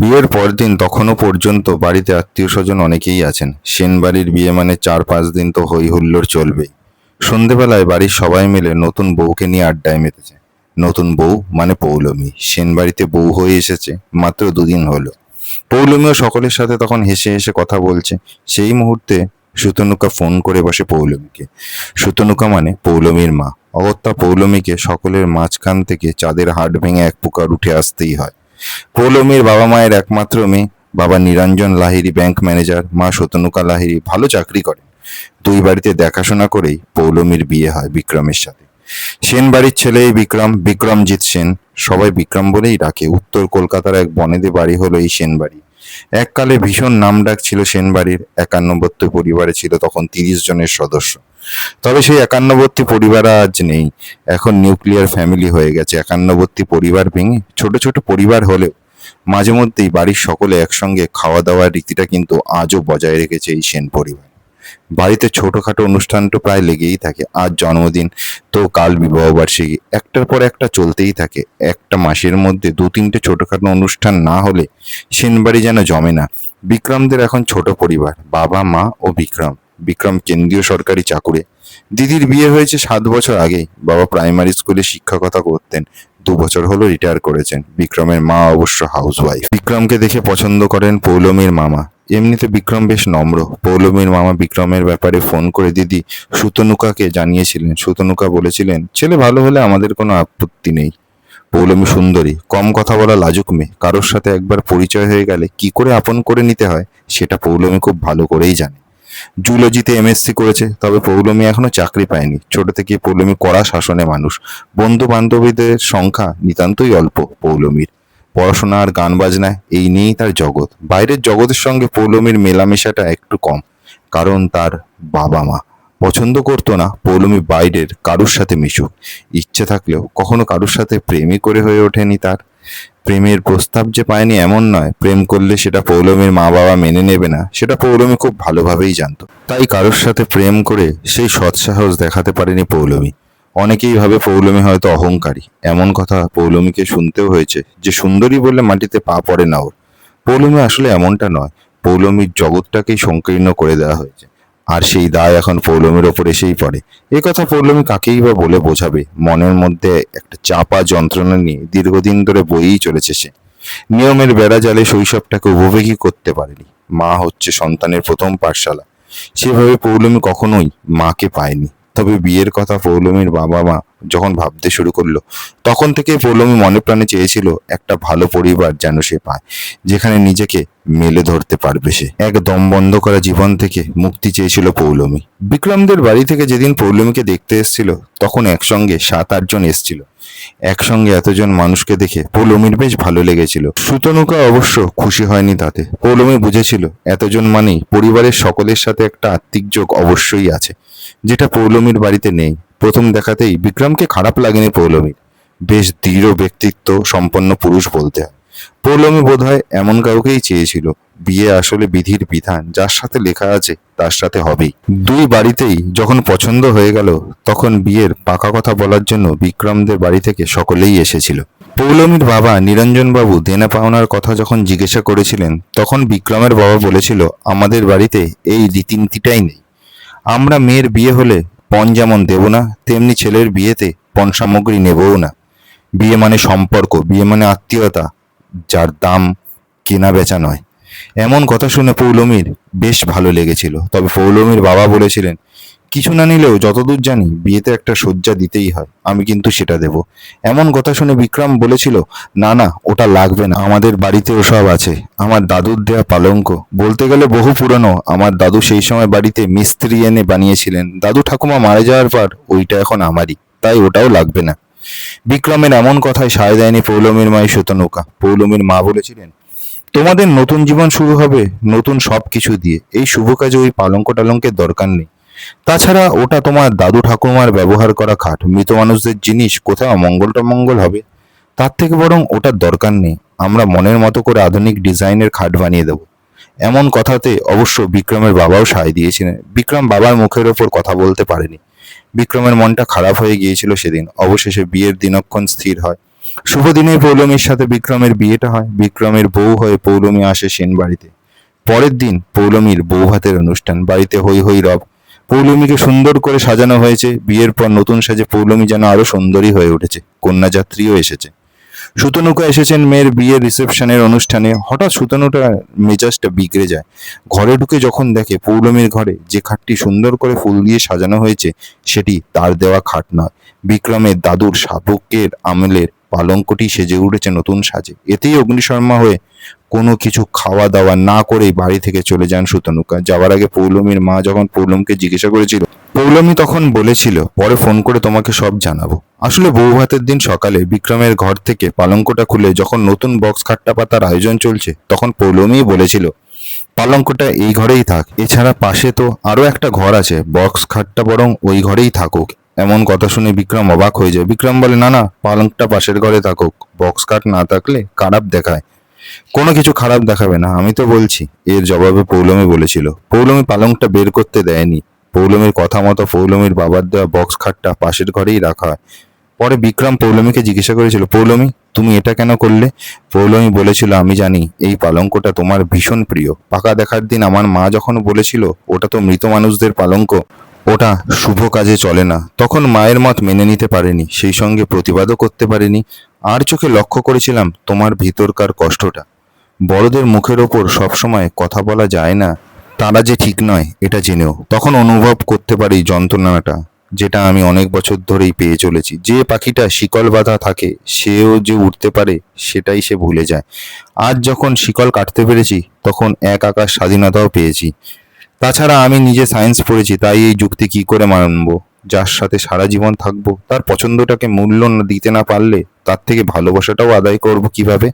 বিয়ের পরদিন তখনও পর্যন্ত বাড়িতে আত্মীয় স্বজন অনেকেই আছেন। সেন বাড়ির বিয়ে মানে চার পাঁচ দিন তো হই হুল্লোড় চলবেই। সন্ধেবেলায় বাড়ির সবাই মিলে নতুন বউকে নিয়ে আড্ডায় মেতেছে। নতুন বউ মানে পৌলমী। সেন বাড়িতে বউ হয়ে এসেছে, মাত্র দুদিন হলো। পৌলমীও সকলের সাথে তখন হেসে হেসে কথা বলছে। সেই মুহূর্তে সুতনুকা ফোন করে বসে পৌলমীকে। সুতনুকা মানে পৌলমীর মা। অগত্যা পৌলমীকে সকলের মাঝখান থেকে চাঁদের হাট ভেঙে এক পোকার উঠে আসতেই হয়। পৌলমীর বাবা মায়ের একমাত্র মেয়ে, বাবা নিরঞ্জন লাহিড়ী ব্যাংক ম্যানেজার মা শতনুকা লাহিড়ী ভালো চাকরি করেন। দুই বাড়িতে দেখাশোনা করেই পৌলমীর বিয়ে হয় বিক্রমের সাথে। সেন বাড়ির ছেলে বিক্রম, বিক্রমজিৎ সেন, সবাই বিক্রম বলেই ডাকে। উত্তর কলকাতার এক বনেদে বাড়ি হলো এই সেন বাড়ি এককালে ভীষণ নামডাক ছিল সেন বাড়ির একান্নবর্তী পরিবারে ছিল তখন তিরিশ জনের সদস্য। তবে সেই একান্নবর্তী পরিবার আজ নেই। এখন নিউক্লিয়ার ফ্যামিলি হয়ে গেছে। একান্নবর্তী পরিবার ভেঙে ছোট ছোট পরিবার হলেও মাঝে মধ্যেই বাড়ির সকলে একসঙ্গে খাওয়া দাওয়ার রীতিটা কিন্তু আজও বজায় রেখেছে এই সেন পরিবার। বাড়িতে ছোটখাটো অনুষ্ঠান তো প্রায় লেগেই থাকে। আজ জন্মদিন, তো কাল বিবাহবার্ষিকী। একটার পর একটা চলতেই থাকে। একটা মাসের মধ্যে দু তিনটে ছোটখাটো অনুষ্ঠান না হলে সেনবাড়ি যেন জমে না। বিক্রমদের এখন ছোট পরিবার, বাবা, মা ও বিক্রম। বিক্রম কেন্দ্রীয় সরকারি চাকুরে। দিদির বিয়ে হয়েছে সাত বছর আগে বাবা প্রাইমারি স্কুলে শিক্ষকতা করতেন। দু বছর হলো রিটায়ার করেছেন। বিক্রমের মা অবশ্য হাউসওয়াইফ। বিক্রমকে দেখে পছন্দ করেন পৌলমীর মামা। এমনিতে বিক্রম বেশ নম্র। পৌলমীর মামা বিক্রমের ব্যাপারে ফোন করে দিদি সুতনুকাকে জানিয়েছিলেন। সুতনুকা বলেছিলেন, ছেলে ভালো হলে আমাদের কোনো আপত্তি নেই। পৌলমী সুন্দরী। কম কথা বলা লাজুক মেয়ে। কারোর সাথে একবার পরিচয় হয়ে গেলে কি করে আপন করে নিতে হয়, সেটা পৌলমী খুব ভালো করেই জানে। জুলজিতে এমএসসি করেছে, তবে পৌলমী এখনও চাকরি পায়নি। ছোট থেকে পৌলমী কড়া শাসনে মানুষ। বন্ধু বান্ধবীদের সংখ্যা নিতান্তই অল্প পৌলমীর। পড়াশোনা আর গান বাজনা এই নিয়েই তার জগৎ। বাইরের জগতের সঙ্গে পৌলমীর মেলামেশাটা একটু কম, কারণ তার বাবা মা পছন্দ করতো না পৌলমী বাইরের কারুর সাথে মিশুক। ইচ্ছে থাকলেও কখনো কারুর সাথে প্রেমই করে হয়ে ওঠেনি তার। প্রেমের প্রস্তাব যে পায়নি এমন নয়। প্রেম করলে সেটা পৌলমীর মা বাবা মেনে নেবে না, সেটা পৌলমী খুব ভালোভাবেই জানতো। তাই কারোর সাথে প্রেম করে সেই সৎসাহস দেখাতে পারেনি পৌলমী। অনেকেই ভাবে পৌলমী হয়তো অহংকারী। এমন কথা পৌলমীকে শুনতেও হয়েছে যে সুন্দরী বলে মাটিতে পা পড়ে না ওর। পৌলমী আসলে এমনটা নয়। পৌলমীর জগৎটাকেই সংকীর্ণ করে দেওয়া হয়েছে। আর সেই দায় এখন পৌলমীর ওপর এসেই পড়ে। এ কথা পৌলমী কাকেই বা বলে বোঝাবে? মনের মধ্যে একটা চাপা যন্ত্রণা নিয়ে দীর্ঘদিন ধরে বইই চলেছে সে। নিয়মের বেড়া জালে শৈশবটাকে উপভোগী করতে পারেনি। মা হচ্ছে সন্তানের প্রথম পাঠশালা। সেভাবে পৌলমী কখনোই মাকে পায়নি। তবে বিয়ের কথা পৌলমীর বাবা মা যখন ভাবতে শুরু করল, তখন থেকে পৌলমী মনে প্রাণে চেয়েছিল একটা ভালো পরিবার যেন সে পায়, যেখানে নিজেকে মেলে ধরতে পারবে সে। এক দম বন্ধ করা জীবন থেকে মুক্তি চেয়েছিল পৌলমী। বিক্রমদের বাড়ি থেকে যেদিন পৌলমিকে দেখতে এসেছিল, তখন একসঙ্গে সাত আটজন এসেছিল। একসঙ্গে এতজন মানুষকে দেখে পৌলমির বেশ ভালো লেগেছিল। সুতনুকা অবশ্য খুশি হয়নি তাতে। পৌলমি বুঝেছিল, এতজন মানেই পরিবারের সকলের সাথে একটা আত্মিক যোগ অবশ্যই আছে, যেটা পৌলমির বাড়িতে নেই। প্রথম দেখাতেই বিক্রমকে খারাপ লাগেনি পৌলমির। বেশ দৃঢ় ব্যক্তিত্ব, সম্পন্ন পুরুষ বলতে। হয় পৌলমী বোধ হয় এমন কাউকেই চেয়েছিল। বিয়ে আসলে বিধির বিধান, যার সাথে লেখা আছে, তার সাথে হবেই। দুই বাড়িতেই যখন পছন্দ হয়ে গেল, তখন বিয়ের পাকা কথা বলার জন্য বিক্রমদের বাড়ি থেকে সকলেই এসেছিল। পৌলমীর বাবা নিরঞ্জনবাবু দেনা পাওনার কথা যখন জিজ্ঞাসা করেছিলেন, তখন বিক্রমের বাবা বলেছিল, আমাদের বাড়িতে এই রীতিনীতিটাই নেই। আমরা মেয়ের বিয়ে হলে পণ যেমন দেব না, তেমনি ছেলের বিয়েতে পণ সামগ্রী নেবও না। বিয়ে মানে সম্পর্ক, বিয়ে মানে আত্মীয়তা যার দাম কেনা বেচা নয়। এমন কথা শুনে পৌলমীর বেশ ভালো লেগেছিল। তবে পৌলমীর বাবা বলেছিলেন, কিছু না নিলেও যতদূর জানি বিয়েতে একটা শয্যা দিতেই হয়, আমি কিন্তু সেটা দেব। এমন কথা শুনে বিক্রম বলেছিল, না না, ওটা লাগবে না। আমাদের বাড়িতে ওসব আছে। আমার দাদুর দেয়া পালঙ্ক। বলতে গেলে বহু পুরনো। আমার দাদু সেই সময় বাড়িতে মিস্ত্রি এনে বানিয়েছিলেন। দাদু ঠাকুমা মারা যাওয়ার পর ওইটা এখন আমারই। তাই ওটাও লাগবে না। বিক্রমের এমন কথায় সায় দেয়নি পৌলমীর মায়ের শতনৌকা পৌলমীর মা বলেছিলেন, তোমাদের নতুন জীবন শুরু হবে নতুন সব কিছু দিয়ে। এই শুভ কাজে ওই পালঙ্ক টালঙ্কের দরকার নেই। তাছাড়া ওটা তোমার দাদু ঠাকুমার ব্যবহার করা খাট। মৃত মানুষদের জিনিস কোথাও অমঙ্গল টমঙ্গল হবে। তার থেকে বরং ওটার দরকার নেই। আমরা মনের মতো করে আধুনিক ডিজাইনের খাট বানিয়ে দেবো। এমন কথাতে অবশ্য বিক্রমের বাবাও সায় দিয়েছিলেন। বিক্রম বাবার মুখের ওপর কথা বলতে পারেনি। বিক্রমের মনটা খারাপ হয়ে গিয়েছিল সেদিন। অবশেষে বিয়ের দিনক্ষণ স্থির হয়। শুভ দিনে পৌলমীর সাথে বিক্রমের বিয়েটা হয়। বিক্রমের বউ হয়ে পৌলমী আসে সেন বাড়িতে। পরের দিন পৌলমীর বউ হাতের অনুষ্ঠান। বাড়িতে হই হই রব। পৌলমীকে সুন্দর করে সাজানো হয়েছে। বিয়ের পর নতুন সাজে পৌলমী যেন আরও সুন্দরী হয়ে উঠেছে। কন্যাযাত্রীও এসেছে। সুতনুকা এসেছেন মেয়ের বিয়ের রিসেপশনের অনুষ্ঠানে। হঠাৎ সুতনুটা মেজাজটা বিগড়ে যায়। ঘরে ঢুকে যখন দেখে পৌলমীর ঘরে যে খাটটি সুন্দর করে ফুল দিয়ে সাজানো হয়েছে, সেটি তার দেওয়া খাট নয়। বিক্রমের দাদুর শাবকের আমলের পালঙ্কটি সেজে উঠেছে নতুন সাজে। এতেই অগ্নিশর্মা হয়ে কোনো কিছু খাওয়া দাওয়া না করেই বাড়ি থেকে চলে যান সুতনুকা। যাওয়ার আগে পৌলমীর মা যখন পৌলমকে জিজ্ঞাসা করেছিল পৌলমী তখন বলেছিল, পরে ফোন করে তোমাকে সব জানাব। আসলে বউ ভাতের দিন সকালে বিক্রমের ঘর থেকে পালঙ্কটা খুলে যখন নতুন বক্স খাট্টা পাতার আয়োজন চলছে, তখন পৌলমীই বলেছিল, পালঙ্কটা এই ঘরেই থাক, এছাড়া পাশে তো আরও একটা ঘর আছে, বক্স খাটটা বরং ওই ঘরেই থাকুক। এমন কথা শুনে বিক্রম অবাক হয়ে যায়। বিক্রম বলে, না না, পালঙ্কটা পাশের ঘরে থাকুক, বক্স খাট না থাকলে খারাপ দেখায়। কোনো কিছু খারাপ দেখাবে না, আমি তো বলছি। এর জবাবে পৌলমী বলেছিল। পৌলমী পালংটা বের করতে দেয়নি। পৌলমীর কথা মতো পৌলমীর বাবার দেওয়া বক্স খাটটা পাশের ঘরেই রাখা। হয় পরে বিক্রম পৌলমীকে জিজ্ঞাসা করেছিল, পৌলমী, তুমি এটা কেন করলে? পৌলমী বলেছিল, আমি জানি, এই পালঙ্কটা তোমার ভীষণ প্রিয়। পাকা দেখার দিন আমার মা যখন বলেছিল, ওটা তো মৃত মানুষদের পালঙ্ক, ওটা শুভ কাজে চলে না। তখন মায়ের মত মেনে নিতে পারেনি, সেই সঙ্গে প্রতিবাদও করতে পারেনি। আর চোখে লক্ষ্য করেছিলাম, তোমার ভিতরকার কষ্টটা। বড়দের মুখের ওপর সবসময় কথা বলা যায় না তারা যে ঠিক নয়, এটা জেনেও। তখন অনুভব করতে পারি যন্ত্রণাটা, যেটা আমি অনেক বছর ধরেই পেয়ে চলেছি। যে পাখিটা শিকল বাঁধা থাকে, সেও যে উঠতে পারে, সেটাই সে ভুলে যায়। আজ যখন শিকল কাটতে পেরেছি, তখন এক আকাশ স্বাধীনতাও পেয়েছি। তাছাড়া আমি নিজে সায়েন্স পড়েছি, তাই এই যুক্তি কি করে মানব? যার সাথে সারা জীবন থাকব, তার পছন্দটাকে মূল্য দিতে না পারলে, তার থেকে ভালোবাসাটাও আদায় করব কীভাবে?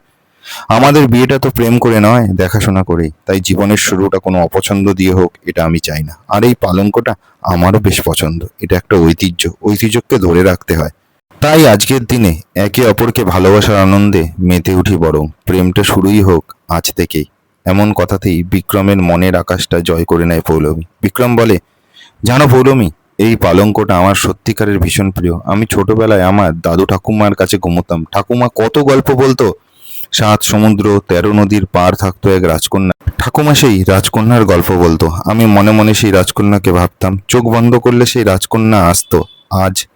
আমাদের বিয়েটা তো প্রেম করে নয়, দেখাশোনা করেই। তাই জীবনের শুরুটা কোনো অপছন্দ দিয়ে হোক, এটা আমি চাই না। আর এই পালঙ্কটা আমারও বেশ পছন্দ। এটা একটা ঐতিহ্য। ঐতিহ্যকে ধরে রাখতে হয়। তাই আজকের দিনে একে অপরকে ভালোবাসার আনন্দে মেতে উঠি বরং। প্রেমটা শুরুই হোক আজ থেকেই। এমন কথাতেই বিক্রমের মনের আকাশটা জয় করে নেয় পৌলমী। বিক্রম বলে, জানো পৌলমী, এই পালঙ্কটা আমার সত্যিকারের ভীষণ প্রিয়। আমি ছোটবেলায় আমার দাদু ঠাকুমার কাছে ঘুমোতাম। ঠাকুমা কত গল্প বলতো সাত সমুদ্র, তেরো নদীর পার থাকতো এক রাজকন্যা। ঠাকুমা সেই রাজকন্যার গল্প বলতো। আমি মনে মনে সেই রাজকন্যাকে ভাবতাম। চোখ বন্ধ করলে সেই রাজকন্যা আসতো। আজ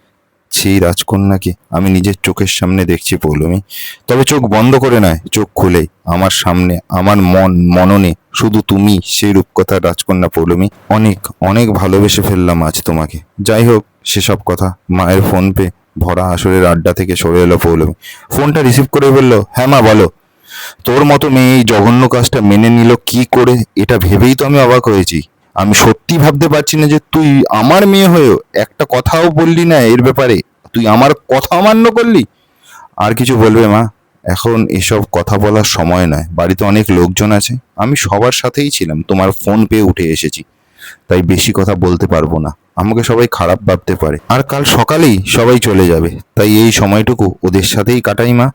সেই রাজকন্যাকে আমি নিজের চোখের সামনে দেখছি পৌলমি। তবে চোখ বন্ধ করে নয়, চোখ খুলেই আমার সামনে, আমার মন, মননে শুধু তুমি সেই রূপকথার রাজকন্যা পৌলমি। অনেক অনেক ভালোবেসে ফেললাম আজ তোমাকে। যাই হোক, সেসব কথা মায়ের ফোন পে ভরা আসরের আড্ডা থেকে সরে এলো পৌলমী। ফোনটা রিসিভ করে বলল হ্যাঁ মা, বলো। তোর মতো মেয়ে এই জঘন্য কাজটা মেনে নিল কি করে? এটা ভেবেই তো আমি অবাক হয়েছি। আমি সত্যি ভাবতে পারছি না যে তুই আমার মেয়ে হয়েও একটা কথাও বললি না এর ব্যাপারে। তুই আমার কথা অমান্য করলি? আর কিছু বলবে মা? এখন এসব কথা বলার সময় নয়। বাড়িতে অনেক লোকজন আছে। আমি সবার সাথেই ছিলাম। তোমার ফোন পেয়ে উঠে এসেছি। তাই বেশি কথা বলতে পারব না। আমাকে সবাই খারাপ ভাবতে পারে। আর কাল সকালেই সবাই চলে যাবে। তাই এই সময়টুকু ওদের সাথেই কাটাই মা।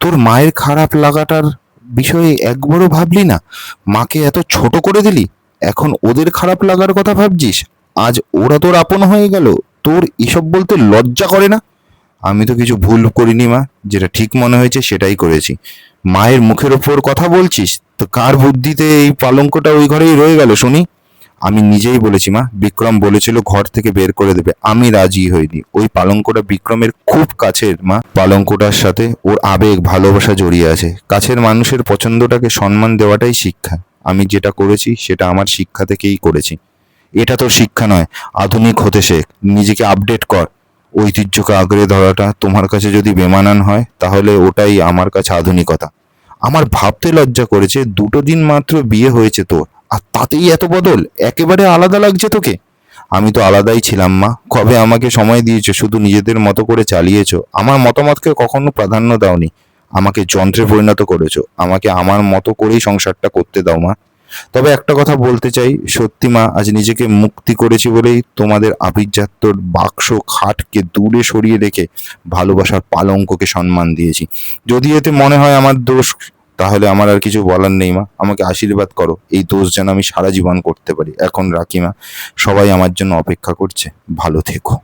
তোর মায়ের খারাপ লাগাটার বিষয়ে একবারও ভাবলি না? মাকে এত ছোট করে দিলি? এখন ওদের খারাপ লাগার কথা ভাবছিস? আজ ওরা তোর আপন হয়ে গেল। তোর এসব বলতে লজ্জা করে না? আমি তো কিছু ভুল করিনি মা। যেটা ঠিক মনে হয়েছে সেটাই করেছি। মায়ের মুখের ওপর কথা বলছিস? তো কার বুদ্ধিতে এই পালঙ্কটা ওই ঘরেই রয়ে গেল শুনি? আমি নিজেই বলেছি, মা, বিক্রম বলেছিল ঘর থেকে বের করে দেবে। আমি রাজি হইনি। ওই পালঙ্কটা বিক্রমের খুব কাছের, মা। পালঙ্কটার সাথে ওর আবেগ, ভালোবাসা জড়িয়ে আছে। কাছের মানুষের পছন্দটাকে সম্মান দেওয়াটাই শিক্ষা। আমি যেটা করেছি, সেটা আমার শিক্ষা থেকেই করেছি। এটা তোর শিক্ষা নয়। আধুনিক হতে শেখ। নিজেকে আপডেট কর। ঐতিহ্যকে আগড়ে ধরাটা তোমার কাছে যদি বেমানান হয়, তাহলে ওটাই আমার কাছে আধুনিকতা। আমার ভাবতে লজ্জা করেছে, দুটো দিন মাত্র বিয়ে হয়েছে তোর। আর তাতেই এত বদল? একেবারে আলাদা লাগছে তোকে? আমি তো আলাদাই ছিলাম, মা। কবে আমাকে সময় দিয়েছ? শুধু নিজেদের মতো করে চালিয়েছো। আমার মতামতকে কখনো প্রাধান্য দাওনি। আমাকে যন্ত্রে পরিণত করেছ। আমাকে আমার মতো করেই সংসারটা করতে দাও, মা। তবে একটা কথা বলতে চাই। সত্যি, মা, আজ নিজেকে মুক্তি করেছি বলেই তোমাদের আভিজাত্যর বাক্স খাটকে দূরে সরিয়ে রেখে ভালোবাসার পালঙ্ককে সম্মান দিয়েছি। যদি এতে মনে হয় আমার দোষ তাহলে আমার আর কিছু বলার নেই, মা। আমাকে আশীর্বাদ করো। এই দোষ যেন আমি সারা জীবন করতে পারি। এখন রাখি, মা। সবাই আমার জন্য অপেক্ষা করছে। ভালো থেকো।